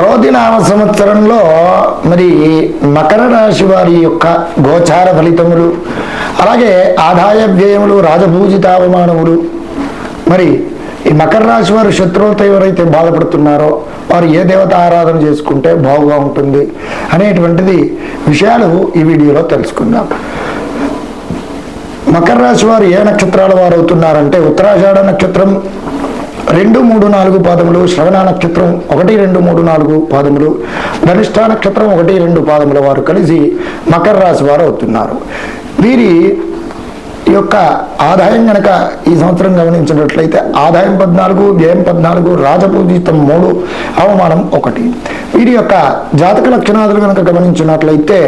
క్రోధినామ సంవత్సరంలో మరి మకర రాశి వారి యొక్క గోచార ఫలితములు అలాగే ఆదాయ వ్యయములు రాజభూజితావమానములు మరి ఈ మకర రాశి వారు శత్రువులతో ఎవరైతే బాధపడుతున్నారో వారు ఏ దేవత ఆరాధన చేసుకుంటే బాగుగా ఉంటుంది అనేటువంటిది విషయాలు ఈ వీడియోలో తెలుసుకుందాం. మకర రాశి వారు ఏ నక్షత్రాల వారు అవుతున్నారంటే ఉత్తరాషాఢ నక్షత్రం రెండు మూడు నాలుగు పాదములు శ్రవణ నక్షత్రం ఒకటి రెండు మూడు నాలుగు పాదములు ధనిష్ట నక్షత్రం ఒకటి రెండు పాదముల వారు కలిసి మకర రాశి వారు అవుతున్నారు. వీరి యొక్క ఆదాయం గనక ఈ సంవత్సరం గమనించినట్లయితే ఆదాయం పద్నాలుగు వ్యయం పద్నాలుగు రాజపూజితం మూడు అవమానం ఒకటి. వీరి యొక్క జాతక లక్షణాదులు గనక గమనించినట్లయితే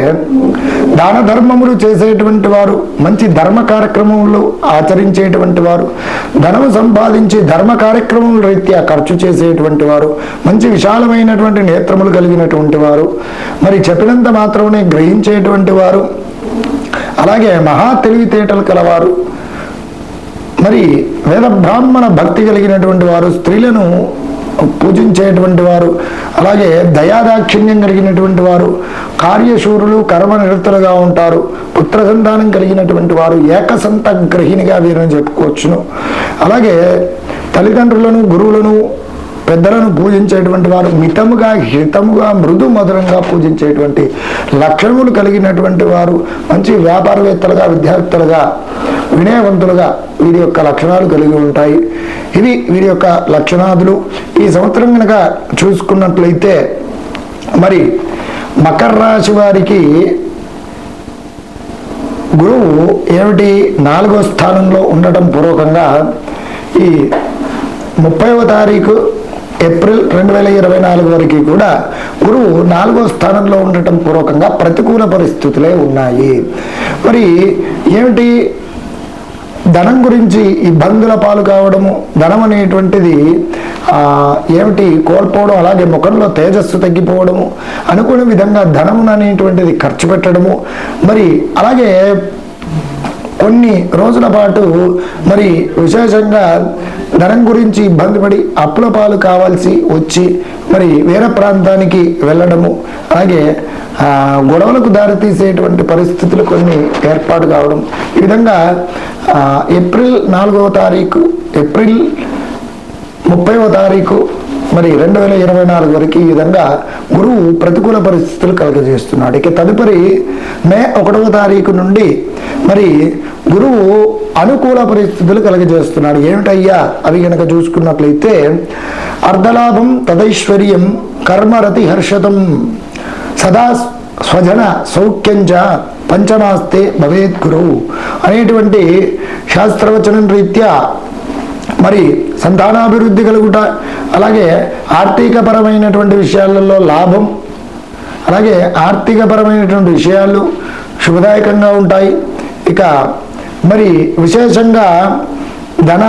దాన ధర్మములు చేసేటువంటి వారు మంచి ధర్మ కార్యక్రమములు ఆచరించేటువంటి వారు ధనము సంపాదించి ధర్మ కార్యక్రమముల రీత్యా ఖర్చు చేసేటువంటి వారు మంచి విశాలమైనటువంటి నేత్రములు కలిగినటువంటి వారు మరి చెప్పినంత మాత్రమే గ్రహించేటువంటి వారు అలాగే మహా తెలివితేటలు కలవారు. మరి వేద బ్రాహ్మణ భక్తి కలిగినటువంటి వారు స్త్రీలను పూజించేటువంటి వారు అలాగే దయాదాక్షిణ్యం కలిగినటువంటి వారు కార్యశూరులు కర్మ నిరతులుగా ఉంటారు పుత్ర సంతానం కలిగినటువంటి వారు ఏకసంత గ్రహిణిగా వీరిని చెప్పుకోవచ్చును. అలాగే తల్లిదండ్రులను గురువులను పెద్దలను పూజించేటువంటి వారు మితముగా హితముగా మృదు మధురంగా పూజించేటువంటి లక్షణములు కలిగినటువంటి వారు మంచి వ్యాపారవేత్తలుగా విద్యార్థులుగా వినయవంతులుగా వీరి యొక్క లక్షణాలు కలిగి ఉంటాయి. ఇవి వీరి యొక్క లక్షణాదులు. ఈ సంవత్సరం కనుక చూసుకున్నట్లయితే మరి మకర రాశి వారికి గురువు ఏమిటి? నాలుగో స్థానంలో ఉండటం పూర్వకంగా ఈ ముప్పైవ తారీఖు ఏప్రిల్ రెండు వేల ఇరవై నాలుగు వరకు కూడా గురువు నాలుగో స్థానంలో ఉండటం పూర్వకంగా ప్రతికూల పరిస్థితులే ఉన్నాయి. మరి ఏమిటి? ధనం గురించి ఇబ్బందుల పాలు కావడము ధనం అనేటువంటిది ఏమిటి? కోల్పోవడం అలాగే ముఖంలో తేజస్సు తగ్గిపోవడము అనుకునే విధంగా ధనం అనేటువంటిది ఖర్చు పెట్టడము మరి అలాగే కొన్ని రోజుల పాటు మరి విశేషంగా ధనం గురించి ఇబ్బంది పడి అప్పుల పాలు కావాల్సి వచ్చి మరి వేరే ప్రాంతానికి వెళ్ళడము అలాగే గొడవలకు దారితీసేటువంటి పరిస్థితులు కొన్ని ఏర్పాటు కావడం. ఈ విధంగా ఏప్రిల్ నాలుగవ తారీఖు ఏప్రిల్ ముప్పైవ తారీఖు మరి రెండు వేల ఇరవై నాలుగు వరకు ఈ విధంగా గురువు ప్రతికూల పరిస్థితులు కలుగజేస్తున్నాడు. ఇక తదుపరి మే ఒకటవ తారీఖు నుండి మరి గురువు అనుకూల పరిస్థితులు కలుగజేస్తున్నాడు. ఏమిటయ్యా? అవి కనుక చూసుకున్నట్లయితే అర్ధలాభం తదైశ్వర్యం కర్మరతి హర్షతం సదా స్వజన సౌఖ్యంచ పంచమాస్తే భవేత్ గురువు అనేటువంటి శాస్త్రవచనం రీత్యా మరి సంతానాభివృద్ధి కలుగుట అలాగే ఆర్థికపరమైనటువంటి విషయాలలో లాభం అలాగే ఆర్థికపరమైనటువంటి విషయాలు శుభదాయకంగా ఉంటాయి. ఇక మరి విశేషంగా ధన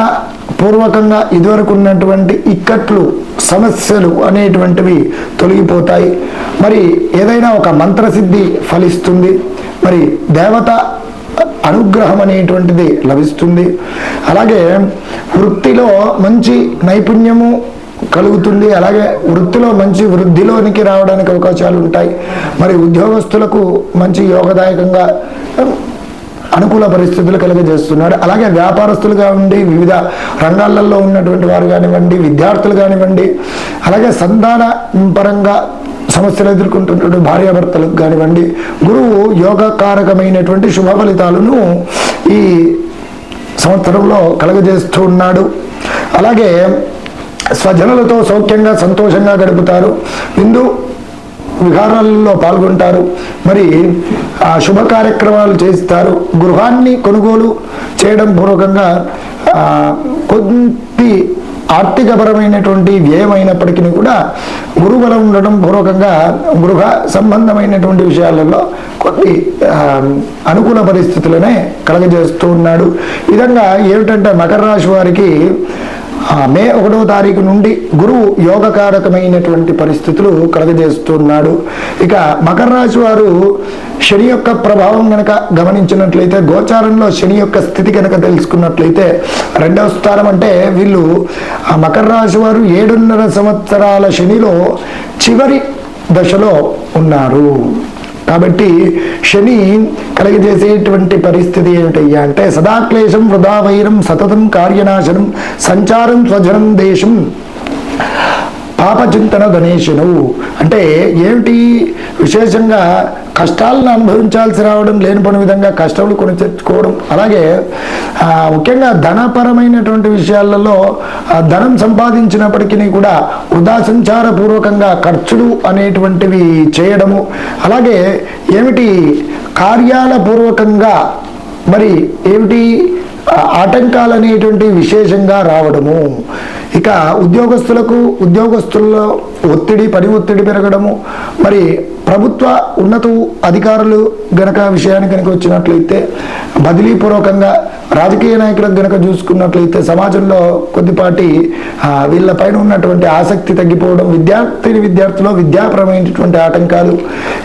పూర్వకంగా ఇదివరకు ఉన్నటువంటి ఇక్కట్లు సమస్యలు అనేటువంటివి తొలగిపోతాయి. మరి ఏదైనా ఒక మంత్రసిద్ధి ఫలిస్తుంది. మరి దేవత అనుగ్రహం అనేటువంటిది లభిస్తుంది. అలాగే వృత్తిలో మంచి నైపుణ్యము కలుగుతుంది. అలాగే వృత్తిలో మంచి వృద్ధిలోనికి రావడానికి అవకాశాలు ఉంటాయి. మరి ఉద్యోగస్తులకు మంచి యోగదాయకంగా అనుకూల పరిస్థితులు కలుగజేస్తున్నాడు అలాగే వ్యాపారస్తులుగా ఉండి వివిధ రంగాలలో ఉన్నటువంటి వారు కానివ్వండి విద్యార్థులు కానివ్వండి అలాగే సంతాన పరంగా సమస్యలు ఎదుర్కొంటున్నటువంటి భార్యాభర్తలకు కానివ్వండి. గురువు యోగకారకమైనటువంటి శుభ ఫలితాలను ఈ సంవత్సరంలో కలుగజేస్తూ ఉన్నాడు. అలాగే స్వజనులతో సౌఖ్యంగా సంతోషంగా గడుపుతారు. విందు విహారాలలో పాల్గొంటారు. మరి ఆ శుభ కార్యక్రమాలు చేస్తారు. గృహాన్ని కొనుగోలు చేయడం పూర్వకంగా కొద్ది ఆర్థికపరమైనటువంటి వ్యయమైనప్పటికీ కూడా గురుబలం ఉండడం పూర్వకంగా గృహ సంబంధమైనటువంటి విషయాలలో కొద్ది అనుకూల పరిస్థితులనే కలగజేస్తూ ఉన్నాడు. విధంగా ఏమిటంటే మకర రాశి వారికి మే ఒకటో తారీఖు నుండి గురువు యోగకారకమైనటువంటి పరిస్థితులు కలగజేస్తున్నాడు. ఇక మకర రాశి వారు శని యొక్క ప్రభావం గనక గమనించినట్లయితే గోచారంలో శని యొక్క స్థితి కనుక తెలుసుకున్నట్లయితే రెండవ స్థానం అంటే వీళ్ళు ఆ మకర రాశి వారు ఏడున్నర సంవత్సరాల శనిలో చివరి దశలో ఉన్నారు. కాబట్టి శని కలిగజేసేటువంటి పరిస్థితి ఏమిటయ్యా అంటే సదాక్లేశం వృధా వైరం సతతం కార్యనాశనం సంచారం స్వజనం దేశం పాపచింతన గణేశును. అంటే ఏమిటి? విశేషంగా కష్టాలను అనుభవించాల్సి రావడం లేని పని విధంగా కష్టములు కొని తెచ్చుకోవడం అలాగే ముఖ్యంగా ధనపరమైనటువంటి విషయాలలో ధనం సంపాదించినప్పటికీ కూడా వృధా పూర్వకంగా ఖర్చులు అనేటువంటివి చేయడము. అలాగే ఏమిటి? కార్యాల పూర్వకంగా మరి ఏమిటి? ఆటంకాలు అనేటువంటి విశేషంగా రావడము. ఇక ఉద్యోగస్తులకు ఉద్యోగస్తుల్లో ఒత్తిడి పని ఒత్తిడి పెరగడము. మరి ప్రభుత్వ ఉన్నత అధికారులు గనక విషయానికి కనుక వచ్చినట్లయితే బదిలీపూర్వకంగా రాజకీయ నాయకులను కనుక చూసుకున్నట్లయితే సమాజంలో కొద్దిపాటి వీళ్ళ వీళ్ళపైన ఉన్నటువంటి ఆసక్తి తగ్గిపోవడం విద్యార్థిని విద్యార్థులు విద్యాపరమైనటువంటి ఆటంకాలు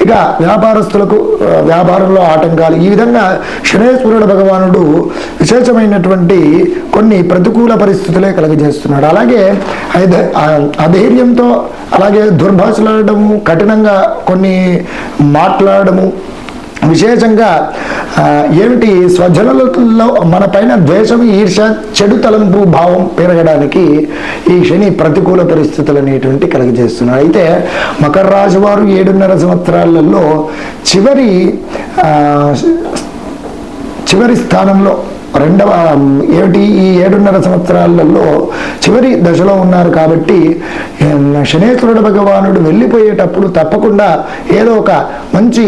ఇక వ్యాపారస్తులకు వ్యాపారంలో ఆటంకాలు. ఈ విధంగా శనేశ్వరుడు భగవానుడు విశేషమైనటువంటి కొన్ని ప్రతికూల పరిస్థితులే కలుగజేస్తున్నాడు. అలాగే ఆ- అధైర్యంతో అలాగే దుర్భాషలాడము కఠినంగా కొన్ని మాట్లాడము విశేషంగా ఏమిటి స్వజనులలో మన పైన ద్వేషం ఈర్ష చెడు తలంపు భావం పెరగడానికి ఈ శని ప్రతికూల పరిస్థితులు అనేటువంటి కలుగజేస్తున్నాడు అయితే మకర రాశి వారు ఏడున్నర సంవత్సరాలలో చివరి చివరి స్థానంలో రెండవ ఏమిటి? ఈ ఏడున్నర సంవత్సరాలలో చివరి దశలో ఉన్నారు కాబట్టి శనేశ్వరుడు భగవానుడు వెళ్ళిపోయేటప్పుడు తప్పకుండా ఏదో ఒక మంచి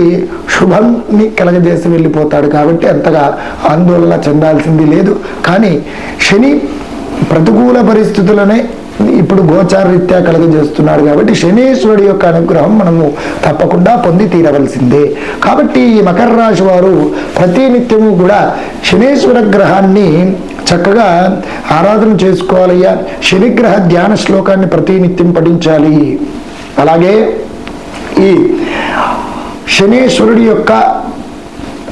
శుభంని కలగజేసి వెళ్ళిపోతాడు కాబట్టి అంతగా ఆందోళన చెందాల్సింది లేదు. కానీ శని ప్రతికూల పరిస్థితులనే ఇప్పుడు గోచారరీత్యా కలుగజేస్తున్నాడు కాబట్టి శనేశ్వరుడి యొక్క అనుగ్రహం మనము తప్పకుండా పొంది తీరవలసిందే. కాబట్టి ఈ మకర రాశి వారు ప్రతి నిత్యము కూడా శనేశ్వర గ్రహాన్ని చక్కగా ఆరాధన చేసుకోవాలయ్యా. శనిగ్రహ ధ్యాన శ్లోకాన్ని ప్రతినిత్యం పఠించాలి. అలాగే ఈ శనేశ్వరుడి యొక్క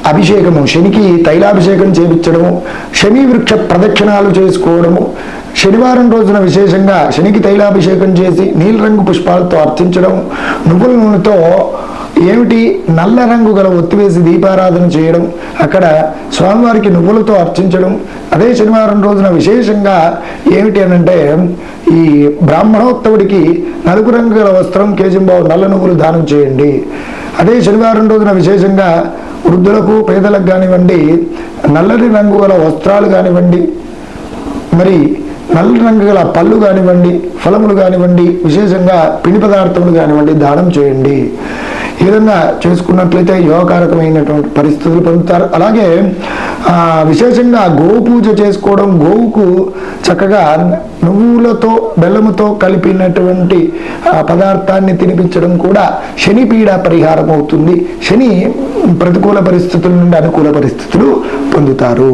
అభిషేకము శనికి తైలాభిషేకం చేపించడము శని వృక్ష ప్రదక్షిణాలు చేసుకోవడము శనివారం రోజున విశేషంగా శనికి తైలాభిషేకం చేసి నీలిరంగు పుష్పాలతో అర్చించడం నువ్వుల నూనెతో ఏమిటి నల్ల రంగు గల ఒత్తివేసి దీపారాధన చేయడం అక్కడ స్వామివారికి నువ్వులతో అర్చించడం అదే శనివారం రోజున విశేషంగా ఏమిటి అనంటే ఈ బ్రాహ్మణోత్తవుడికి నలుగు రంగు గల వస్త్రం కేజింబావు నల్ల నువ్వులు దానం చేయండి. అదే శనివారం రోజున విశేషంగా వృద్ధులకు పేదలకు కానివ్వండి నల్లటి రంగు గల వస్త్రాలు కానివ్వండి మరి నల్ల రంగు గల పళ్ళు కానివ్వండి ఫలములు కానివ్వండి విశేషంగా పిండి పదార్థములు కానివ్వండి దానం చేయండి. ఈ విధంగా చేసుకున్నట్లయితే యోగకారకమైనటువంటి పరిస్థితులు పొందుతారు. అలాగే విశేషంగా గోవు పూజ చేసుకోవడం గోవుకు చక్కగా నువ్వులతో బెల్లముతో కలిపినటువంటి పదార్థాన్ని తినిపించడం కూడా శని పీడ పరిహారం అవుతుంది. శని ప్రతికూల పరిస్థితుల నుండి అనుకూల పరిస్థితులు పొందుతారు.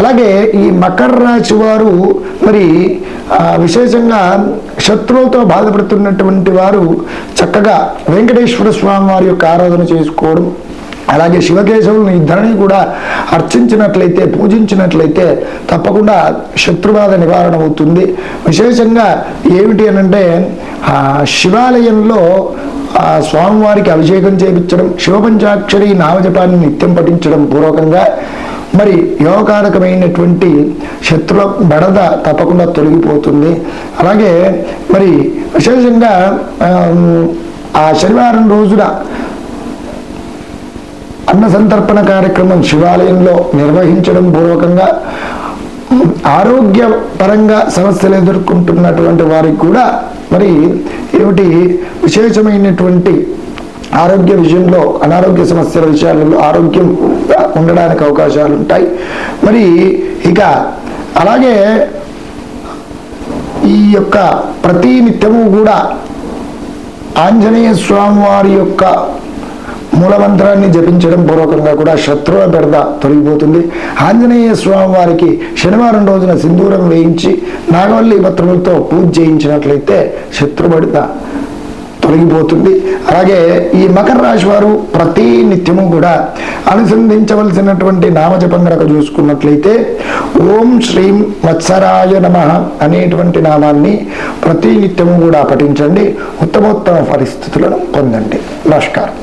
అలాగే ఈ మకర రాశి వారు మరి విశేషంగా శత్రువులతో బాధపడుతున్నటువంటి వారు చక్కగా వెంకటేశ్వర స్వామి వారి యొక్క ఆరాధన చేసుకోవడం అలాగే శివకేశవులను ఇద్దరిని కూడా అర్చించినట్లయితే పూజించినట్లయితే తప్పకుండా శత్రుబాధ నివారణ అవుతుంది. విశేషంగా ఏమిటి అనంటే శివాలయంలో ఆ స్వామివారికి అభిషేకం చేయించడం శివపంచాక్షరి నామజపాన్ని నిత్యం పఠించడం పూర్వకంగా మరి యోగకారకమైనటువంటి శత్రుల బెడద తప్పకుండా తొలగిపోతుంది. అలాగే మరి విశేషంగా ఆ శనివారం రోజున అన్న సంతర్పణ కార్యక్రమం శివాలయంలో నిర్వహించడం పూర్వకంగా ఆరోగ్య పరంగా సమస్యలు ఎదుర్కొంటున్నటువంటి వారికి కూడా మరి ఏమిటి విశేషమైనటువంటి ఆరోగ్య విషయంలో అనారోగ్య సమస్యల విషయాలలో ఆరోగ్యం ఉండడానికి అవకాశాలు ఉంటాయి. మరి ఇక అలాగే ఈ యొక్క ప్రతి నిత్యము కూడా ఆంజనేయ స్వామి వారి యొక్క మూలమంత్రాన్ని జపించడం పూర్వకంగా కూడా శత్రువుల బెడద తొలగిపోతుంది. ఆంజనేయ స్వామి వారికి శనివారం రోజున సింధూరం వేయించి నాగవల్లి పత్రములతో పూజ చేయించినట్లయితే శత్రు బెడద తొలగిపోతుంది. అలాగే ఈ మకర రాశి వారు ప్రతి నిత్యము కూడా అనుసంధించవలసినటువంటి నామజపం కనుక చూసుకున్నట్లయితే ఓం శ్రీం వత్సరాయ నమ అనేటువంటి నామాన్ని ప్రతి నిత్యము కూడా పఠించండి. ఉత్తమోత్తమ పరిస్థితులను పొందండి. నమస్కారం.